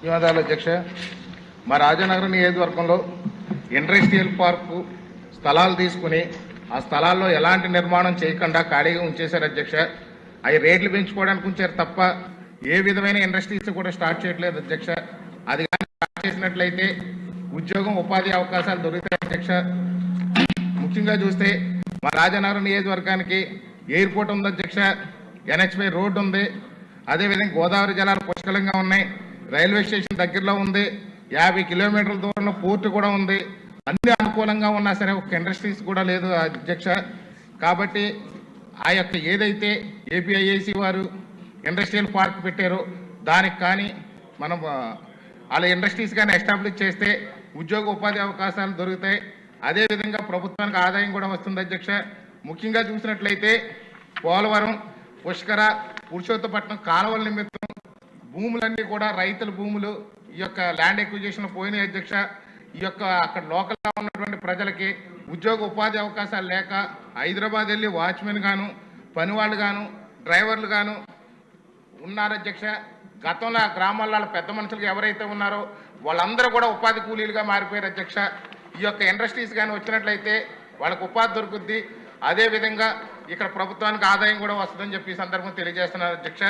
ధన్యవాదాలు అధ్యక్ష. మా రాజనగరం నియోజకవర్గంలో ఇండస్ట్రియల్ పార్కు స్థలాలు తీసుకుని ఆ స్థలాల్లో ఎలాంటి నిర్మాణం చేయకుండా ఖాళీగా ఉంచేశారు అధ్యక్ష. అవి రేట్లు పెంచుకోవడానికి ఉంచారు తప్ప ఏ విధమైన ఇండస్ట్రీస్ కూడా స్టార్ట్ చేయట్లేదు అధ్యక్ష. అది కానీ స్టార్ట్ చేసినట్లయితే ఉద్యోగం ఉపాధి అవకాశాలు దొరుకుతాయి అధ్యక్ష. ముఖ్యంగా చూస్తే మా రాజనగరం నియోజకవర్గానికి ఎయిర్పోర్ట్ ఉంది అధ్యక్ష. ఎన్హెచ్పై రోడ్డు ఉంది. అదేవిధంగా గోదావరి జలాలు పుష్కలంగా ఉన్నాయి. రైల్వే స్టేషన్ దగ్గరలో ఉంది. యాభై కిలోమీటర్ల దూరంలో పోర్టు కూడా ఉంది. అన్ని అనుకూలంగా ఉన్నా సరే ఒక ఇండస్ట్రీస్ కూడా లేదు అధ్యక్ష. కాబట్టి ఆ యొక్క ఏదైతే ఏపీఐఏసి వారు ఇండస్ట్రియల్ పార్క్ పెట్టారో దానికి కానీ మనం వాళ్ళ ఇండస్ట్రీస్ కానీ ఎస్టాబ్లిష్ చేస్తే ఉద్యోగ ఉపాధి అవకాశాలు దొరుకుతాయి. అదేవిధంగా ప్రభుత్వానికి ఆదాయం కూడా వస్తుంది అధ్యక్ష. ముఖ్యంగా చూసినట్లయితే పోలవరం పుష్కర పురుషోత్తపట్నం కాలువల నిమిత్తం భూములన్నీ కూడా రైతుల భూములు ఈ యొక్క ల్యాండ్ ఎక్విజిషన్ పోయిన అధ్యక్ష. ఈ యొక్క అక్కడ లోకల్గా ఉన్నటువంటి ప్రజలకి ఉద్యోగ ఉపాధి అవకాశాలు లేక హైదరాబాద్ వెళ్ళి వాచ్మెన్ గాను పనివాళ్ళు గాను డ్రైవర్లు గాను ఉన్నారు అధ్యక్ష. గతంలో ఆ గ్రామాల్లో వాళ్ళ పెద్ద మనుషులకు ఎవరైతే ఉన్నారో వాళ్ళందరూ కూడా ఉపాధి కూలీలుగా మారిపోయారు అధ్యక్ష. ఈ యొక్క ఇండస్ట్రీస్ కానీ వచ్చినట్లయితే వాళ్ళకు ఉపాధి దొరుకుద్ది. అదేవిధంగా ఇక్కడ ప్రభుత్వానికి ఆదాయం కూడా వస్తుందని చెప్పి ఈ సందర్భం తెలియజేస్తున్నారు అధ్యక్ష.